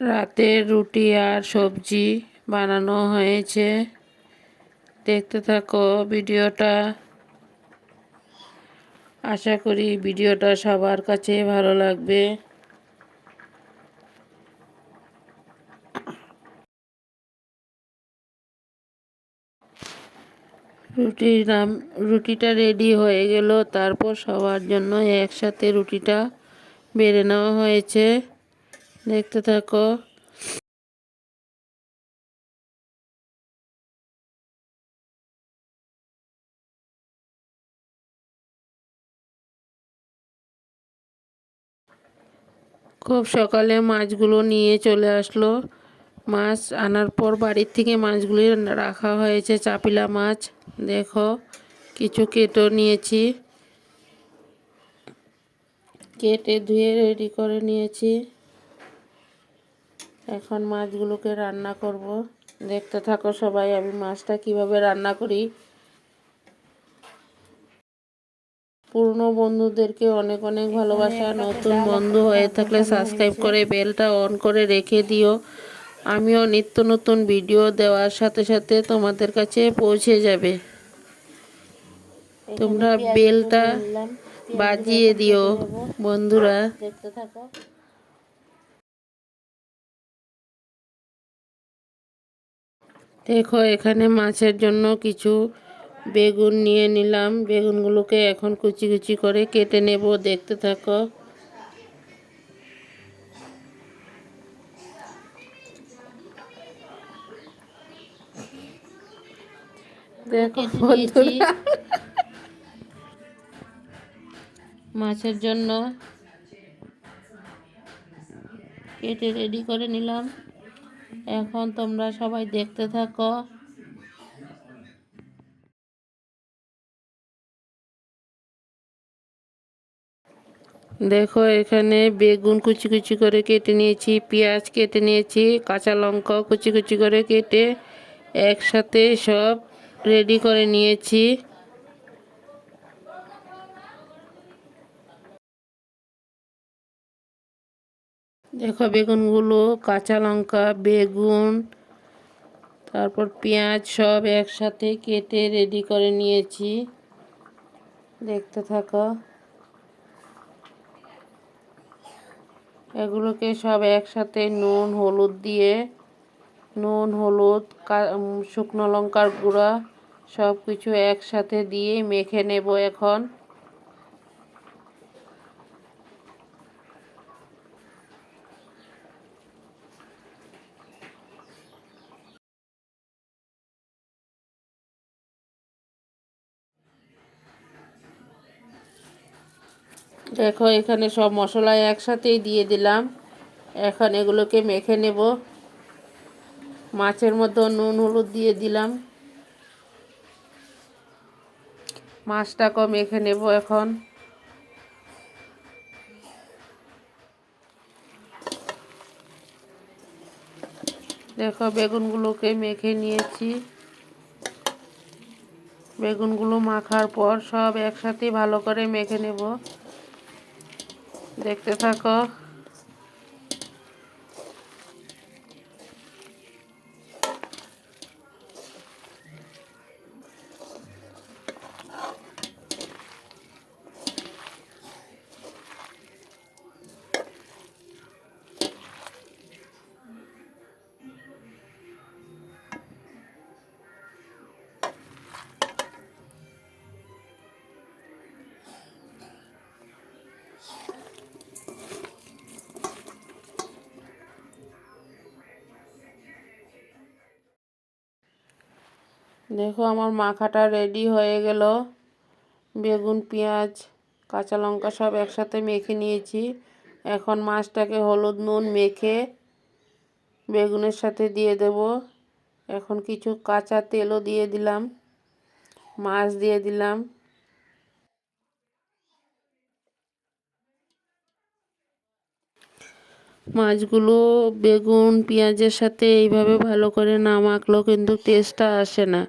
রাতের রুটি আর সবজি বানানো হয়েছে। দেখতে থাকো ভিডিওটা। আশা করি ভিডিওটা সবার কাছে ভালো লাগবে। রুটির নাম, রুটিটা রেডি হয়ে গেল। তারপর সবার জন্য একসাথে রুটিটা বেড়ে নেওয়া হয়েছে। দেখতে থাকো। খুব সকালে মাছগুলো নিয়ে চলে আসলো। মাছ আনার পর বাড়ির থেকে মাছগুলি রাখা হয়েছে চাপিলা মাছ। দেখো, কিছু কেটো নিয়েছি। কেটে ধুয়ে রেডি করে নিয়েছি। এখন মাছগুলোকে রান্না করব। দেখতে থাকো সবাই আমি মাছটা কীভাবে রান্না করি। পুরনো বন্ধুদেরকে অনেক অনেক ভালোবাসা। নতুন বন্ধু হয়ে থাকলে সাবস্ক্রাইব করে বেলটা অন করে রেখে দিও। আমিও নিত্য নতুন ভিডিও দেওয়ার সাথে সাথে তোমাদের কাছে পৌঁছে যাবে। তোমরা বেলটা বাজিয়ে দিও বন্ধুরা। দেখতে থাকো। দেখো এখানে মাছের জন্য কিছু বেগুন নিয়ে নিলাম। বেগুনগুলোকে এখন কুচি কুচি করে কেটে নেব দেখতে থাকো। দেখো মাছের জন্য কেটে রেডি করে নিলাম। এখন তোমরা সবাই দেখতে থাকো। দেখো, এখানে বেগুন কুচি কুচি করে কেটে নিয়েছি, পেঁয়াজ কেটে নিয়েছি, কাঁচা লঙ্কা কুচি কুচি করে কেটে একসাথে সব রেডি করে নিয়েছি। দেখো বেগুনগুলো, কাঁচা লঙ্কা, বেগুন, তারপর পেঁয়াজ সব একসাথে কেটে রেডি করে নিয়েছি। দেখতে থাকো। এগুলোকে সব একসাথে নুন, হলুদ দিয়ে, নুন, হলুদ শুকনো লঙ্কার গুঁড়া সব কিছু একসাথে দিয়ে মেখে নেব এখন। দেখো, এখানে সব মশলা একসাথেই দিয়ে দিলাম। এখন এগুলোকে মেখে নেব। মাছের মতো নুন, হলুদ দিয়ে দিলাম। মাছটাকেও মেখে নেব এখন। দেখো, বেগুনগুলোকে মেখে নিয়েছি। বেগুনগুলো মাখার পর সব একসাথে ভালো করে মেখে নেব। দেখতে থাকো। দেখো আমার মাখাটা রেডি হয়ে গেল। বেগুন, পেঁয়াজ, কাঁচা লঙ্কা সব একসাথে মেখে নিয়েছি। এখন মাছটাকে হলুদ নুন মেখে বেগুনের সাথে দিয়ে দেব। এখন কিছু কাঁচা তেলও দিয়ে দিলাম, মাছ দিয়ে দিলাম। মাছগুলো বেগুন, পেঁয়াজের সাথে এইভাবে ভালো করে না মাখলেও কিন্তু টেস্টটা আসে না।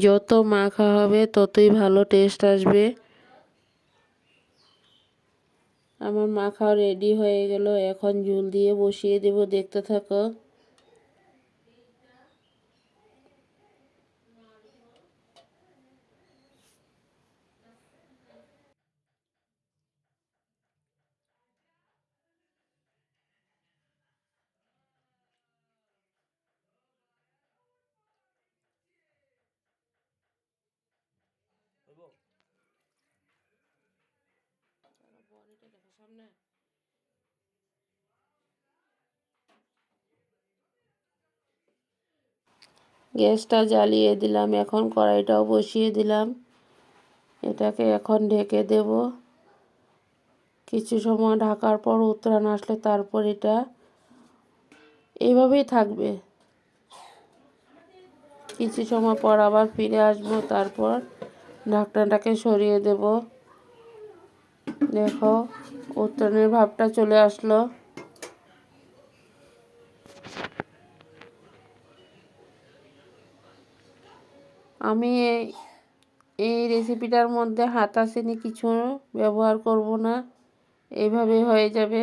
যত মাখা হবে, ততই ভালো টেস্ট আসবে। আমার মাখাও রেডি হয়ে গেল। এখন ঝুল দিয়ে বসিয়ে দেব। দেখতে থাকো। সামনে। গ্যাসটা জ্বালিয়ে দিলাম, এখন কড়াইটাও বসিয়ে দিলাম। এটাকে এখন ঢেকে দেব। কিছু সময় ঢাকার পর উত্তরাণ আসলে তারপর এটা এইভাবেই থাকবে। কিছু সময় পর আবার ফিরে আসব, তারপর ঢাকনাটাকে সরিয়ে দেব। দেখো উত্তরণের ভাবটা চলে আসলো। আমি এই রেসিপিটার মধ্যে হাতাশিনি কিছু ব্যবহার করব না। এইভাবে হয়ে যাবে।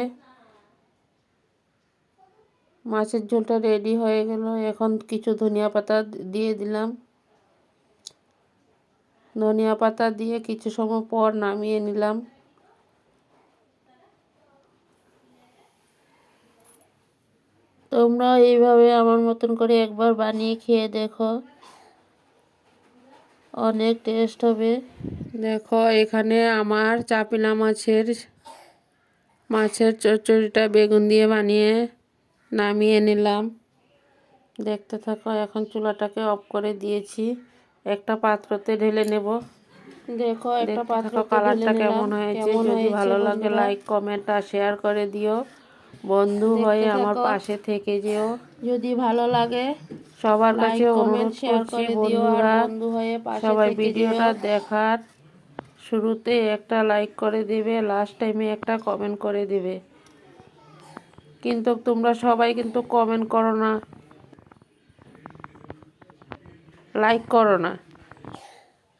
মাছের ঝোলটা রেডি হয়ে গেল। এখন কিছু ধনিয়া পাতা দিয়ে দিলাম। ধনিয়া পাতা দিয়ে কিছু সময় পর নামিয়ে নিলাম। তোমরা এইভাবে আমার মতন করে একবার বানিয়ে খেয়ে দেখো। অনেক টেস্ট হবে। দেখো এখানে আমার চাপিলা মাছের মাছের চচ্চড়িটা বেগুন দিয়ে বানিয়ে নামিয়ে নিলাম। দেখতে থাকো এখন চুলাটাকে অফ করে দিয়েছি। একটা পাত্রতে ঢেলে নেব। দেখো একটা পাত্র কালারটা কেমন হয়েছে? যদি ভালো লাগে লাইক কমেন্ট আর শেয়ার করে দিও। বন্ধু হয়ে আমার পাশে থেকে যেও। যদি ভালো লাগে সবার কাছে অনুরোধ করছি বন্ধুরা। সবাই ভিডিওটা দেখার শুরুতে একটা লাইক করে দেবে লাস্ট টাইমে একটা কমেন্ট করে দেবে। কিন্তু তোমরা সবাই কিন্তু কমেন্ট করো না। লাইক করো না।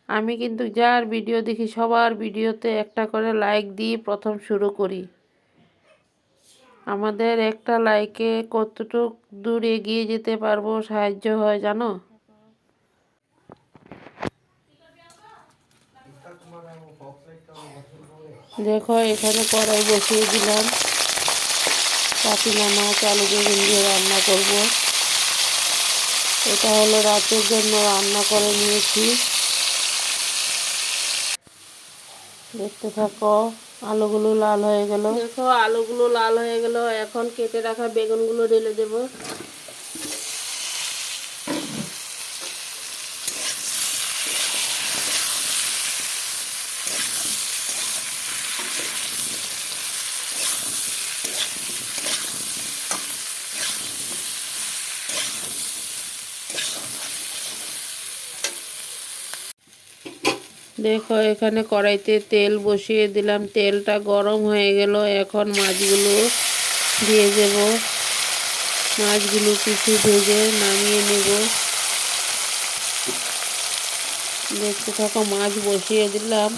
আমি কিন্তু যার ভিডিও দেখি সবার ভিডিওতে একটা করে লাইক দিয়ে প্রথম শুরু করি। আমাদের একটা লাইকে কতটুক দূর এগিয়ে যেতে পারব, সাহায্য হয়, জানো? দেখো, এখানে কড়াই বসিয়ে দিলাম। মাছ আলু বেগুন দিয়ে রান্না করব। এটা হলো রাতের জন্য রান্না করে নিয়েছি। দেখতে থাকো। আলুগুলো লাল হয়ে গেল। দেখো, আলুগুলো লাল হয়ে গেল। এখন কেটে রাখা বেগুনগুলো ঢেলে দেব। দেখো, এখানে কড়াইতে তেল বসিয়ে দিলাম। তেলটা গরম হয়ে গেল। এখন মাছগুলো দিয়ে দেব। মাছগুলো কিছু ভেজে নামিয়ে নেব। দেখতে থাকো, মাছ বসিয়ে দিলাম।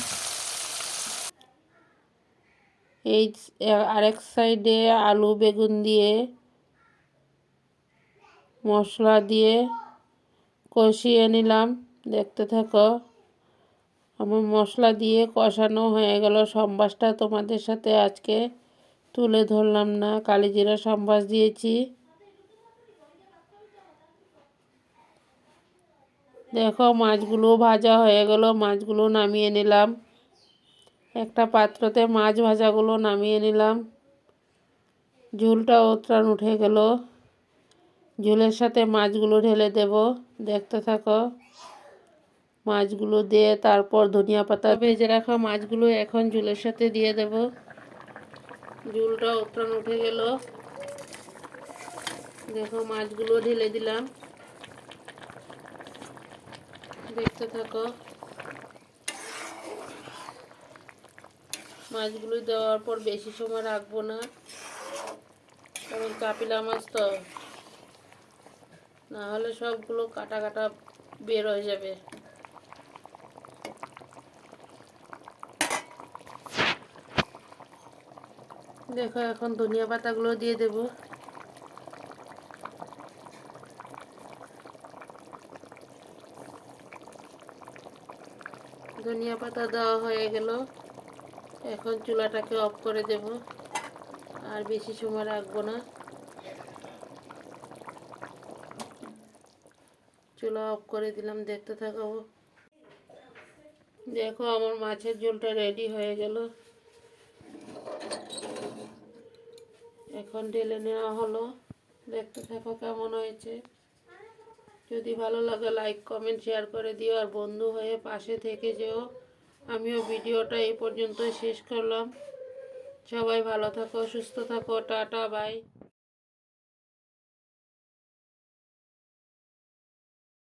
এই আরেক সাইডে আলু বেগুন দিয়ে মশলা দিয়ে কষিয়ে নিলাম। দেখতে থাকো। আমার মশলা দিয়ে কষানো হয়ে গেল। সম্বাসটা তোমাদের সাথে আজকে তুলে ধরলাম না। কালিজিরা সম্বাস দিয়েছি। দেখো, মাছগুলো ভাজা হয়ে গেল। মাছগুলো নামিয়ে নিলাম। একটা পাত্রতে মাছ ভাজাগুলো নামিয়ে নিলাম। ঝুলটা ওত্রান উঠে গেল। ঝুলের সাথে মাছগুলো ঢেলে দেব। দেখতে থাকো। মাছগুলো দিয়ে তারপর ধনিয়া পাতা ভেজে রাখা মাছগুলো এখন ঝুলের সাথে দিয়ে দেব। জুলটা উত্তরান উঠে গেল। দেখো মাছগুলো ঢেলে দিলাম। দেখতে থাকো। মাছগুলো দেওয়ার পর বেশি সময় রাখব না। কারণ কাপিলা মাছ তো। না হলে সবগুলো কাটা কাটা বের হয়ে যাবে। দেখো, এখন ধনিয়া পাতাগুলো দিয়ে দেব। ধনিয়া পাতা দেওয়া হয়ে গেল। এখন চুলাটাকে অফ করে দেব। আর বেশি সময় রাখব না। চুলা অফ করে দিলাম, দেখতে থাকো। দেখো, আমার মাছের ঝোলটা রেডি হয়ে গেল। এখন ঢেলে নেওয়া হলো। দেখতে থাকো কেমন হয়েছে। যদি ভালো লাগে লাইক কমেন্ট শেয়ার করে দিও। আর বন্ধু হয়ে পাশে থেকে যেও। আমিও ভিডিওটা এই পর্যন্ত শেষ করলাম। সবাই ভালো থাকো, সুস্থ থাকো। Tata bye